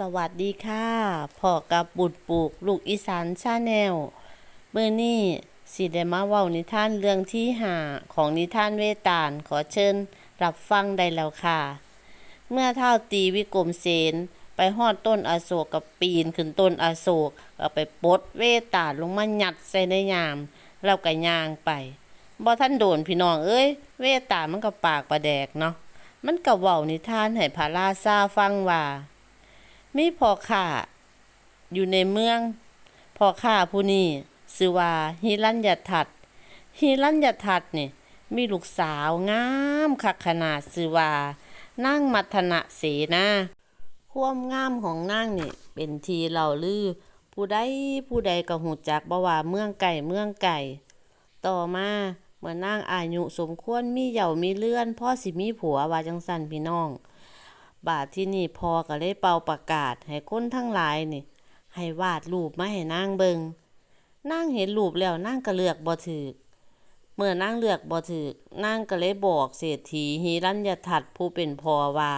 สวัสดีค่ะพ่อกับบุตรปลูกลูกอีสานชาแนลเมื่อนี้สิได้มาว้านิทานเรื่องที่หาของนิทานเวตาลขอเชิญรับฟังได้แล้วค่ะ เมื่อเท่าตีวิกรมเสนไปฮอดต้นอโศกกับปีนขึ้นต้นอโศกเอาไปปดเวตาลลงมาหยัดใส่ในยาม แล้วก็ย่างไปบ่ท่านโดนพี่น้องเอ้ย เวตาลมันก็ปากประแดกเนาะมันก็เว้านิทานให้พาราซาฟังว่า มีพ่อค้าอยู่ในเมืองพ่อค้าผู้นี้ชื่อว่าฮิรัญญทัตฮิรัญญทัตนี่มีลูกสาวงามคักขนาดชื่อว่า นางมัทนะเสนาความงามของนางนี่เป็นทีเล่าลือ ผู้ใดผู้ใดก็หูจักบ่ว่าเมืองไก่เมืองไก่ ต่อมาเมื่อนางอายุสมควรมีเหย่ามีเลื่อนพ่อสิมีผัวว่าจังสันพี่น้อง บาดที่นี่พอก็เลยเป่าประกาศให้คนทั้งหลายนี่ ให้วาดรูปมาให้นางเบิงนางเห็นรูปแล้วนางก็เลือกบ่ถูกเมื่อนางเลือกบ่ถูกนางก็เลยบอกเศรษฐีหิรัญญทัตผู้เป็นพ่อว่า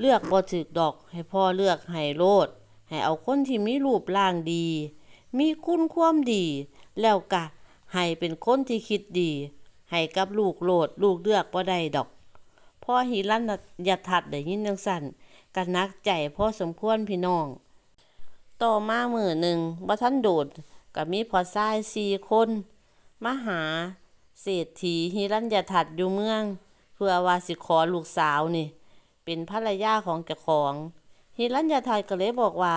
เลือกบ่ถูกดอกให้พ่อเลือกให้โลด ให้เอาคนที่มีรูปร่างดี มีคุณความดี แล้วก็ให้เป็นคนที่คิดดี ให้กับลูกโลด ลูกเลือกบ่ได้ดอก พ่อหิรัญยทัตได้ยินจังสั่นก็นักใจพ่อสมควรพี่น้อง ต่อมามือหนึ่งบ่ทันโดดก็มีพอทรายสี่คนมาหา เศรษฐีหิรัญยทัตอยู่เมือง เพื่อว่าสิขอลูกสาวนี่ เป็นภรรยาของเจ้าของหิรัญยทัตก็เลยบอกว่า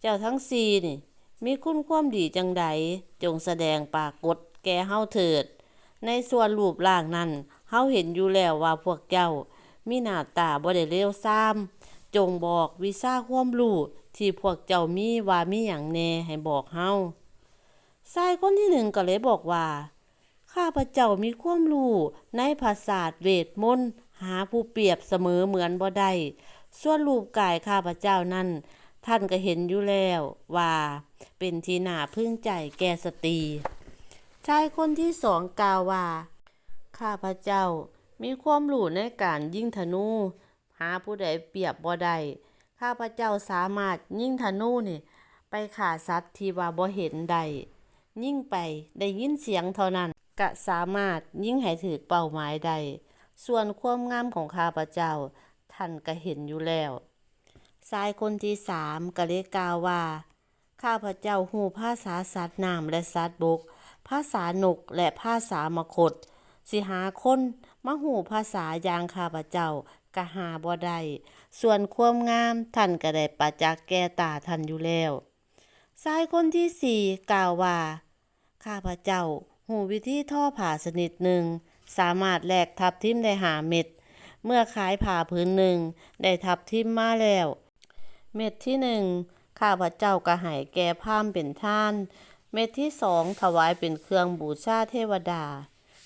เจ้าทั้งสี่นี่ มีคุณความดีจังใดจงแสดงปรากฏแก่เฮาเถิด ในส่วนรูปร่างนั้น เฮาเห็นอยู่แล้วว่าพวกเจ้า มีหน้าตาบ่ได้เลวซ้ำจงบอกวิชาความรู้ที่พวกเจ้ามีว่ามีหยังแน่ให้บอกเฮาชายคนที่หนึ่งก็เลยบอกว่า ข้าพระเจ้ามีความรู้ในภาษาเวทมนต์หาผู้เปรียบเสมอเหมือนบ่ได้ส่วนรูปกายข้าพระเจ้านั้นท่านก็เห็นอยู่แล้วว่า เป็นที่น่าพึงใจแก่สตรีชายคนที่สองกล่าวว่า ข้าพระเจ้ามีความรู้ในการยิงธนู หาผู้ใดเปรียบบ่ได้ข้าพระเจ้าสามารถยิงธนูนี่ไปฆ่าสัตว์ที่ว่าบ่เห็นได้ยิ่งไปได้ยินเสียงเท่านั้นก็สามารถยิ่งให้ถึกเป้าหมายได้ส่วนความงามของข้าพเจ้า ท่านก็เห็นอยู่แล้วชายคนที่สามก็เลยกล่าวว่า ข้าพเจ้าหูภาษาสัตว์น้ำและสัตว์บก ภาษานกและภาษามคต สิหาคนมาหูภาษาอย่างข้าพเจ้ากะหาบ่ได้ส่วนความงามท่านก็ได้ประจักษ์แก่ตาท่านอยู่แล้วชายคนที่สี่กล่าวว่า ข้าพเจ้าหูวิธีท่อผ่าสนิดหนึ่ง สามารถแลกทับทิมได้หาเม็ด เมื่อขายผ่าพื้นหนึ่งได้ทับทิมมาแล้ว เม็ดที่หนึ่งข้าพเจ้าก็ให้แก่พรามเป็นท่าน เม็ดที่สองถวายเป็นเครื่องบูชาเทวดา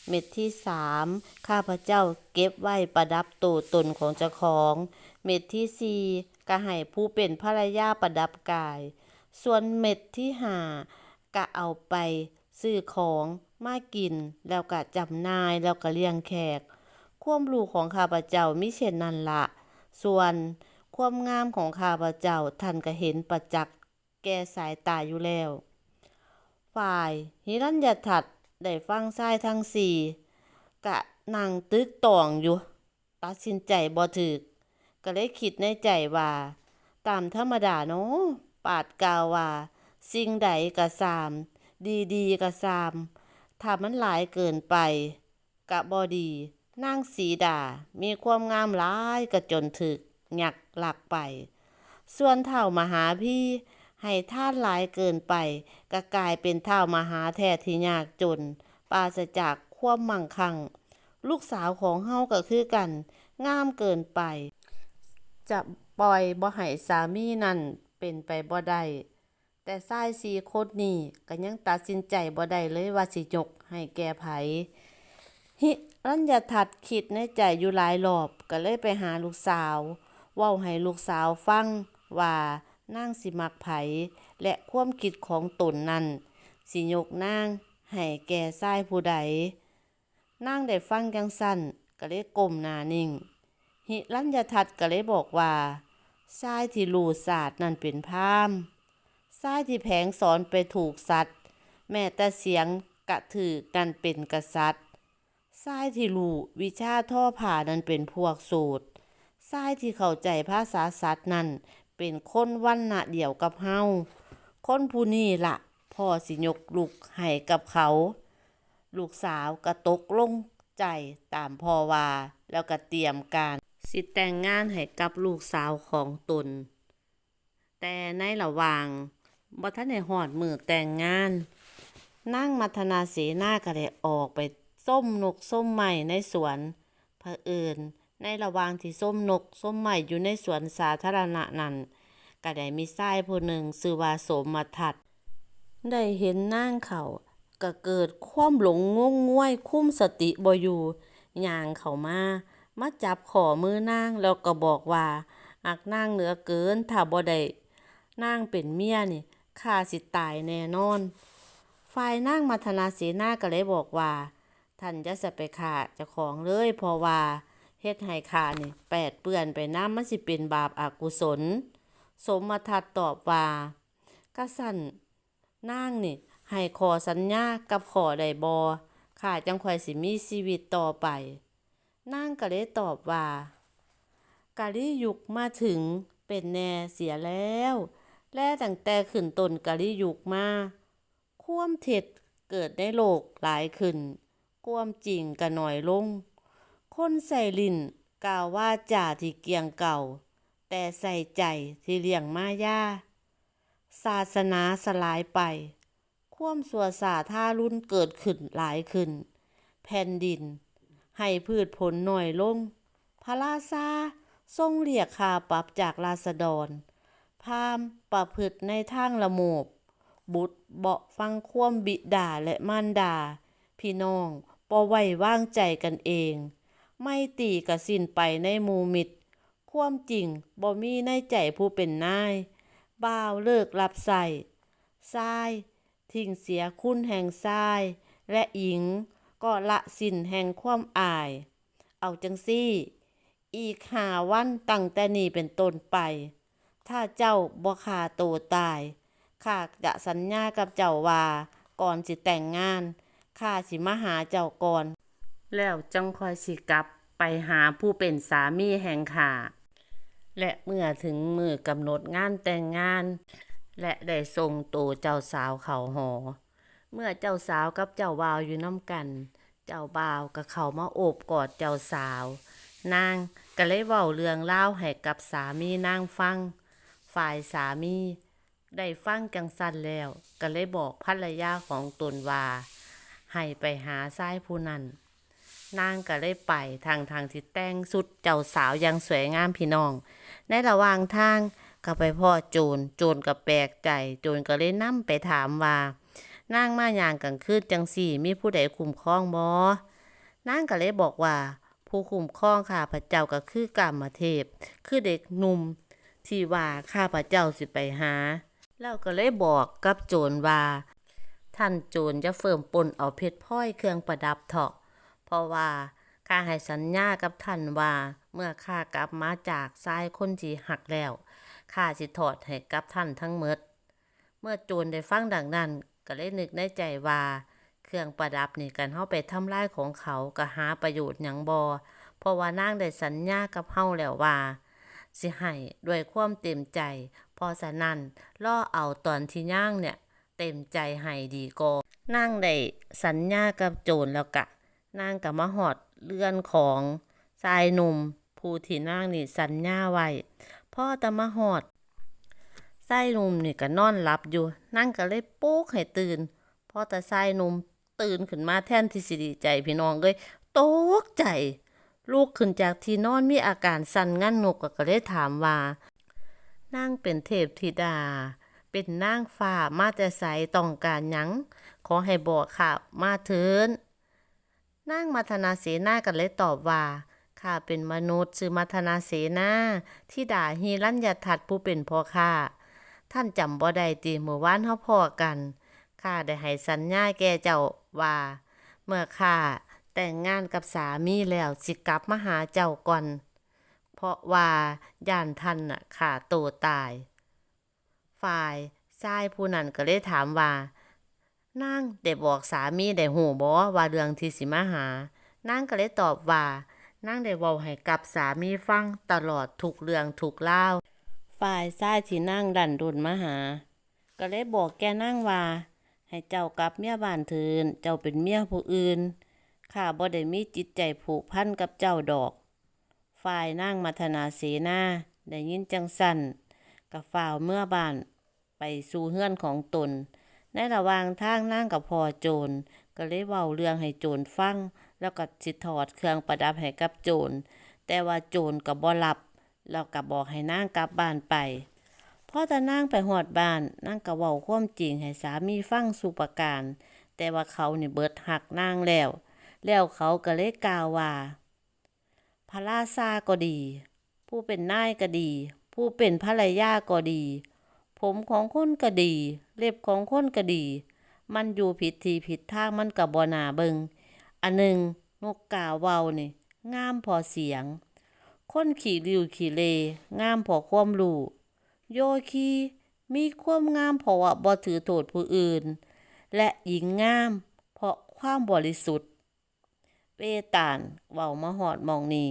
เม็ดที่สามข้าพเจ้าเก็บไว้ประดับตัวตนของเจ้าของ เม็ดที่สี่ก็ให้ผู้เป็นภรรยาประดับกาย ส่วนเม็ดที่ห้าก็เอาไปซื้อของมากิน แล้วก็จำนายแล้วก็เลี้ยงแขก ความรู้ของข้าพเจ้ามิเช่นนั้นละส่วนความงามของข้าพเจ้าท่านก็เห็นประจักษ์แก่สายตาอยู่แล้ว ฝ่าย หิรัญยทัต ได้ฟังชายทั้งสี่กะนั่งตึกตองอยู่ ตัดสินใจบ่ถึก ก็เลยคิดในใจว่า ตามธรรมดาเนาะปาดกล่าวว่า สิ่งใดก็สาม ดีๆก็สามถ้ามันหลายเกินไป กะบ่ดีนางสีดา มีความงามหลายก็จนถึก หยักหลักไป ส่วนเท่ามหาพี่ ให้ท่านหลายเกินไปก็กลายเป็นเท่ามหาแท้ที่ยากจน ปราศจากความมั่งคั่ง ลูกสาวของเฮาก็คือกัน งามเกินไป จะปล่อยบ่ให้สามีนั่นเป็นไปบ่ได้แต่ชายสี่คนนี้ก็ยังตัดสินใจบ่ได้เลยว่าสิยกให้แก่ไผฮิรัญญทัตคิดในใจอยู่หลายรอบก็เลยไปหาลูกสาว เว้าให้ลูกสาวฟังว่า นางสิมักไผและความคิดของตนนั้น สิยกนางให้แก่ชายผู้ใดนางได้ฟังจังสั้นก็เลยก้มหน้านิ่ง หิรัญญทัตก็เลยบอกว่าชายที่รู้ศาสตร์นั่นเป็นพามณ์ชายที่แผงสอนไปถูกสัตว์ แม้แต่เสียงกระถือกันเป็นกษัตริย์ชายที่รู้วิชาท่อผ่านั้นเป็นพวกสูตรชายที่เข้าใจภาษาสัตว์นั้น เป็นคนวันณะเดียวกับเฮาคนผู้นี้ละพ่อสิยกลูกให้กับเขา ลูกสาวก็ตกลงใจตามพ่อว่า แล้วก็เตรียมการ สิแต่งงานให้กับลูกสาวของตน แต่ในระหว่างบ่ทันได้ฮอดมือแต่งงานนางมัทนาเสนาก็ได้ออกไปส้มนกส้มไม้ในสวนเผอิญ ในระหว่างที่ส้มนกส้มไม้อยู่ในสวนสาธารณะนั้นก็ได้มีชายผู้หนึ่งชื่อว่าโสมทัศน์ได้เห็นนางเขาก็เกิดความหลงงงงวยคุ้มสติบ่อยู่ย่างเขามามาจับขอมือนางแล้วก็บอกว่าอักนางเหลือเกินถ้าบ่ได้นางเป็นเมียนี่ข้าสิตายแน่นอน ฝ่ายนางมัทนาเสนาก็เลยบอกว่า ท่านจะสะไปฆ่าเจ้าของเลยเพราะว่า เฮ็ดให้ขานี่แปดเปื้อนไปน้ำมันสิเป็นบาปอากุศล สมทัตตอบว่ากะสั่นนางนี่ให้ขอสัญญากับขอได้บอข้าจังคอยสิมีชีวิตต่อไปนางก็เลยตอบว่ากาลิยุกมาถึงเป็นแน่เสียแล้ว และตั้งแต่ขึ้นตนกาลิยุกมาความเท็จเกิดในโลกหลายขึ้นความจริงก็น้อยลง คนใส่ลิ้นกล่าวว่าจ่าที่เกียงเก่า แต่ใส่ใจที่เลี้ยงมายาศาสนาสลายไป ความสัวสาท่ารุ่นเกิดขึ้นหลายขึ้น แผ่นดิน ให้พืชผลหน่อยลง พระราชาทรงเรียกค่าปรับจากราษฎร พามประพฤติในทางละโมบ บุตรเบาะฟังควมบิดาและมารดา พี่น้องบ่ไว้ว่างใจกันเอง ไม่ตีกระสินไปในหมู่มิตร ความจริงบ่มีในใจผู้เป็นนาย บ่าวเลิกรับใส่ทราย ทิ้งเสียคุณแห่งทราย และหญิงก็ละสินแห่งความอาย เอาจังซี่ อีกหาวันตั้งแต่นี้เป็นต้นไป ถ้าเจ้าบ่ฆ่าตัวตายข้าจะสัญญากับเจ้าว่าก่อนสิแต่งงานข้าสิมาหาเจ้าก่อน แล้วจังคอยสิกลับไปหาผู้เป็นสามีแห่งขาและเมื่อถึงมือกำหนดงานแต่งงาน และได้ส่งตัวเจ้าสาวเขาหอ เมื่อเจ้าสาวกับเจ้าบ่าวอยู่น้ำกัน เจ้าบ่าวก็เขามาโอบกอดเจ้าสาว นางก็เลยเว้าเรื่องเล่าให้กับสามีนางฟัง ฝ่ายสามีได้ฟังจังสันแล้ว ก็เลยบอกภรรยาของตนว่า ให้ไปหาชายผู้นั้น นางก็เลยไปทางทางที่แต่งสุดเจ้าสาวยังสวยงามพี่น้อง ในระหว่างทางก็ไปพ่อโจรโจรก็แปลกใจโจรก็เลยนํไปถามว่านางมาอย่างกลางคืนจังสี่มีผู้ใดคุ้มครองบ่นางก็เลยบอกว่า ผู้คุ้มครองข้าพระเจ้าก็คือกามเทพ คือเด็กหนุ่มที่ว่าข้าพระเจ้าสิไปหาแล้วก็เลยบอกกับโจรว่า ท่านโจรจะเฟิ่มปนเอาเพชรพลอยเครื่องประดับเถาะ เพราะว่าข้าให้สัญญากับท่านว่า เมื่อข้ากลับมาจากทรายคนที่หักแล้วข้าสิถอดให้กับท่านทั้งหมด เมื่อโจรได้ฟังดังนั้น ก็เลยนึกในใจว่า เครื่องประดับนี่กันเฮาไปทำลายของเขาก็หาประโยชน์หยังบ่เพราะว่านางได้สัญญากับเฮาแล้วว่า สิให้ด้วยความเต็มใจพอฉะนั้นล่อเอาตอนที่ย่างเนี่ย เต็มใจให้ดีกว่านางได้สัญญากับโจรแล้วกะ นางก็มาหอดเรือนของชายหนุ่มผู้ที่นางนี่สัญญาไว้พ่อตะมาหอดชายหนุ่มนี่ก็นอนหลับอยู่นางก็เลยปลุกให้ตื่นพ่อตาชายหนุ่มตื่นขึ้นมาแท่นที่สิดีใจพี่น้องเลยตกใจ ลูกขึ้นจากที่นอนมีอาการสั่นงันงกก็เลยถามว่านางเป็นเทพธิดา เป็นนางฟ้ามาแต่ไสต้องการหยังขอให้บอกค่ะมาเถิน นางมัทนาเสนากันเลยตอบว่าข้าเป็นมนุษย์ชื่อมัทนาเสนาที่ด่าฮีรัญยทัตผู้เป็นพ่อข้าท่านจำบ่ได้ติเมื่อวานเฮาพ้อกันข้าได้ให้สัญญาแก่เจ้าว่า เมื่อข้าแต่งงานกับสามีแล้วสิกลับมาหาเจ้าก่อน เพราะว่าย่านท่านน่ะฆ่าตัวตาย ฝ่ายชายผู้นั้นก็เลยถามว่า นางได้บอกสามีได้หูบ่ว่าเรื่องที่สิมาหานางก็เลยตอบว่านางได้เว้าให้กับสามีฟังตลอดทุกเรื่องทุกราฝ่ายชายที่นั่งดันดุนมาหา ก็เลยบอกแกนั่งว่า ให้เจ้ากลับเมียบ้านเถินเจ้าเป็นเมียผู้อื่นข้าบ่ได้มีจิตใจผูกพันกับเจ้าดอก ฝ่ายนั่งมัทนาเสนาได้ยินจังสันกับฝ่าวเมื่อบ้านไปสู่เฮือนของตน ในระหว่างทางนั่งกับพอโจรก็เลยเว้าเรื่องให้โจรฟัง แล้วก็สิถอดเครื่องประดับให้กับโจรแต่ว่าโจรก็บ่รับแล้วก็บอกให้นางกลับบ้านไปพอแต่นางไปหอดบ้านนางก็เว้าความจริงให้สามีฟังสู่ประการ แต่ว่าเขานี่เบิดหักนางแล้ว แล้วเขาก็เลยกล่าวว่าพระราชาก็ดี ผู้เป็นนายก็ดี ผู้เป็นภรรยาก็ดี ผมของคนก็ดี เล็บของคนก็ดี มันอยู่ผิดที่ผิดทางมันก็บ่น่าเบิง อันหนึ่งนกกาเว้านี่งามพอเสียง คนขี่ริ้วขี่เล งามพอความรู้โยคีมีความงามเพราะว่าบ่ถือโทษผู้อื่น และหญิงงาม เพราะความบริสุทธิ์เวตาลเว้ามาหอดมองนี้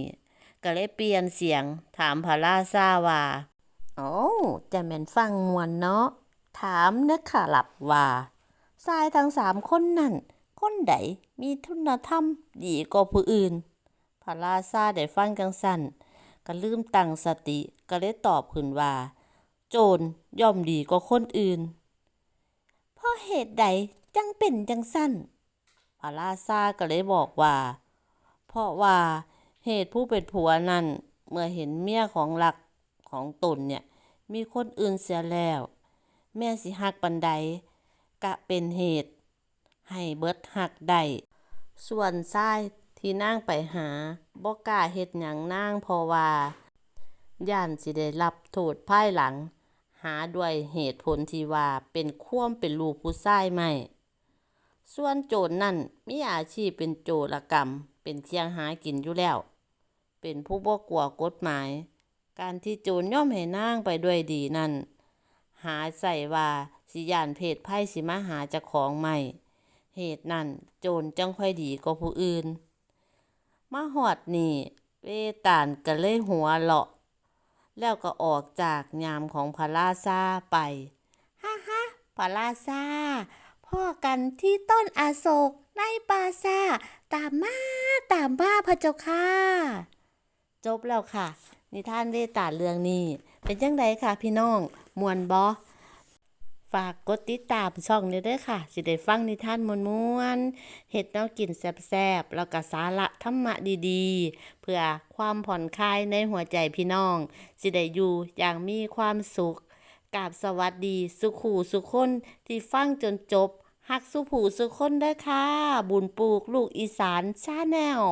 ก็เลยเปลี่ยนเสียงถามพระราชาว่า โอ้จะแม่นฟังมวนเนาะ ถามนะค่ะหลับว่าชายทั้งสามคนนั่น คนใดมีทุนธรรม ดีกว่าผู้อื่น พระราชาได้ฟังจังสันก็ลืมตั้งสติก็เลยตอบขึ้นว่า โจรย่อมดีกว่าคนอื่น เพราะเหตุใดจังเป็นจังสั้นพระราชาก็เลยบอกว่า เพราะว่าเหตุผู้เป็นผัวนั้นเมื่อเห็นเมียของหลัก ของตนเนี่ย มีคนอื่นเสียแล้ว แม่สิหักปันใดกะเป็นเหตุ ให้เบิดหักได้ส่วนชายที่นางไปหาบ่กล้าเฮ็ดหยังนางพราะว่าย่านสิได้รับโทษภายหลัง หาด้วยเหตุผลที่ว่าเป็นควมเป็นลูกผู้ชายไม่ ส่วนโจรนั่นมีอาชีพเป็นโจรกรรม เป็นเคียงหากินอยู่แล้ว เป็นผู้บ่กลัวกฎหมาย การที่โจรย่อมให้นางไปด้วยดีนั่น หาใส่ว่าสิยานเพศภัยสิมาหาจ้าของใหม่ เหตุนั้นโจรจังค่อยดีกว่าผู้อื่น มาหอดนี่ เวตาลก็เลยหัวเลาะ แล้วก็ออกจากยามของพระราชาไปฮ่าฮ่าพระราชาพ่อกันที่ต้นอาโศกในปาสาตามมาตามมาพระเจ้าค่ะ จบแล้วค่ะ นิทานเวตาเรื่องนี้ เป็นจังไดค่ะพี่น้องมวนบอฝากกดติดตามช่องนี้ด้วยค่ะ สิได้ฟังนิทานมวนๆเฮ็ดแนวกินแซ่บๆ แล้วก็สาระธรรมะดีๆ เพื่อความผ่อนคลายในหัวใจพี่น้อง สิได้อยู่อย่างมีความสุขกราบสวัสดี สุขูสุคนที่ฟังจนจบหักสุผูสุคนเด้ค่ะ บุญปลูกลูกอีสานชาแนล